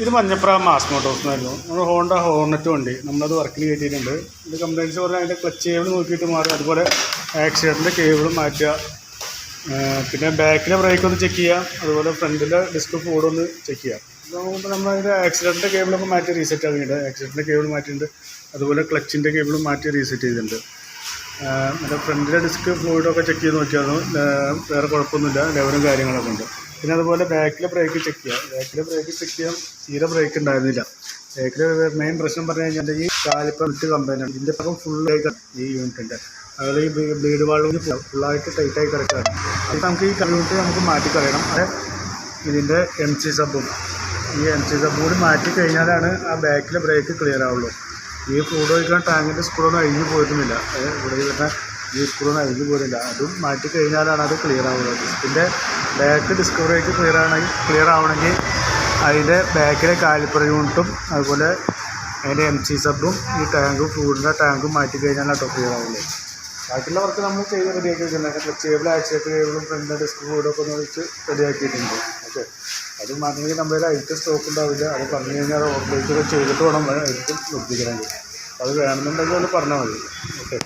ഇത് Manjapra mass Motors ആയിരുന്നു നമ്മൾ ഹോണ്ട ഹോർണറ്റ് വണ്ടി. നമ്മളത് വർക്കിന് കയറ്റിയിട്ടുണ്ട്. ഇത് കംപ്ലൈന്റ്സ് പറഞ്ഞാൽ അതിന്റെ ക്ലച്ച് കേബിൾ നോക്കിയിട്ട് മാറുക അതുപോലെ ആക്സിഡന്റിന്റെ കേബിൾ മാറ്റുക. പിന്നെ ബാക്കിലെ ബ്രേക്ക് ഒന്ന് ചെക്ക് ചെയ്യുക. അതുപോലെ ഫ്രണ്ടിലെ ഡിസ്ക് ഫോർഡ് ഒന്ന് ചെക്ക് ചെയ്യുക. ഇതാകുമ്പോൾ നമ്മൾ അതിന്റെ ആക്സിഡന്റിന്റെ കേബിളൊക്കെ മാറ്റി റീസെറ്റ് ആക്കിയിട്ടുണ്ട്. ആക്സിഡന്റിന്റെ കേബിൾ മാറ്റിയിട്ടുണ്ട്. അതുപോലെ ക്ലച്ചിന്റെ കേബിൾ മാറ്റി റീസെറ്റ് ചെയ്തിട്ടുണ്ട്. മറ്റേ ഫ്രണ്ടിലെ ഡിസ്ക് ഫ്ലൂയിഡൊക്കെ ചെക്ക് ചെയ്ത് നോക്കിയാൽ വേറെ കുഴപ്പമൊന്നുമില്ല. ലെവലും കാര്യങ്ങളൊക്കെ ഉണ്ട്. പിന്നെ അതുപോലെ ബാക്കിലെ ബ്രേക്ക് ചെക്ക് ചെയ്യാം. ബാക്കിലെ ബ്രേക്ക് ചെക്ക് ചെയ്യാൻ തീരെ ബ്രേക്ക് ഉണ്ടായിരുന്നില്ല. ബാക്കിലെ മെയിൻ പ്രശ്നം പറഞ്ഞു കഴിഞ്ഞാൽ ഈ കാലിപ്പം വിട്ട് കമ്പനിയാണ് ഇതിന്റെ പക്കം ഫുള്ളായിട്ട് ഈ യൂണിറ്റിന്റെ അതുപോലെ ഈ ബ്ലീഡ് വാളും ഫുള്ളായിട്ട് ടൈറ്റായി കിടക്കുകയാണ്. അത് നമുക്ക് ഈ യൂണിറ്റ് നമുക്ക് മാറ്റി കളയണം. അത് ഇതിന്റെ എം സി സബും ഈ എം സി സബ് കൂടി മാറ്റി കഴിഞ്ഞാലാണ് ആ ബാക്കിലെ ബ്രേക്ക് ക്ലിയർ ആവുള്ളൂ. ഈ ഫ്ലൂഡ് ഒഴിക്കാൻ ടാങ്കിന്റെ സ്ക്രൂന്ന് അഴിഞ്ഞു പോയിരുന്നില്ല ഇവിടെ വരുന്ന ഈ സ്ക്രൂന്ന് അഴിഞ്ഞു പോയിരുന്നില്ല അതും മാറ്റി കഴിഞ്ഞാലാണ് അത് ക്ലിയർ ആവുള്ളൂ. ഡിസ്കിന്റെ ബാക്ക് ഡിസ്കവർ ക്ലിയർ ആണെങ്കിൽ ക്ലിയർ ആവണമെങ്കിൽ അതിന്റെ ബാക്കിലെ കാലിപ്പർ യൂണിറ്റും അതുപോലെ അതിന്റെ എം സി സബും ഈ ടാങ്കും ഫ്ലൂഡിന്റെ ടാങ്കും മാറ്റി കഴിഞ്ഞാൽ കേട്ടോ ക്ലിയർ ആവുള്ളൂ ബാക്കിയുള്ള വർക്ക് നമ്മൾ ചെയ്ത് റെഡിയാക്കി ക്ലച്ച് കേബിൾ ആക്സിഡന്റ് കേബിളും ഫ്രണ്ട് ഡിസ്ക് ബോർഡൊക്കെ ഒന്ന് വെച്ച് റെഡിയാക്കിയിട്ടുണ്ട് ഓക്കെ അത് മറന്നെങ്കിൽ നമ്മുടെ അതിന്റെ സ്റ്റോക്ക് ഉണ്ടാവില്ല. അത് പറഞ്ഞു കഴിഞ്ഞാൽ അത് ചെയ്തിട്ട് വേണം അതിലേക്ക് ശ്രദ്ധിക്കണമെങ്കിൽ അത് വേണമെന്നുണ്ടെങ്കിൽ ഒന്ന് പറഞ്ഞാൽ മതി. ഓക്കെ.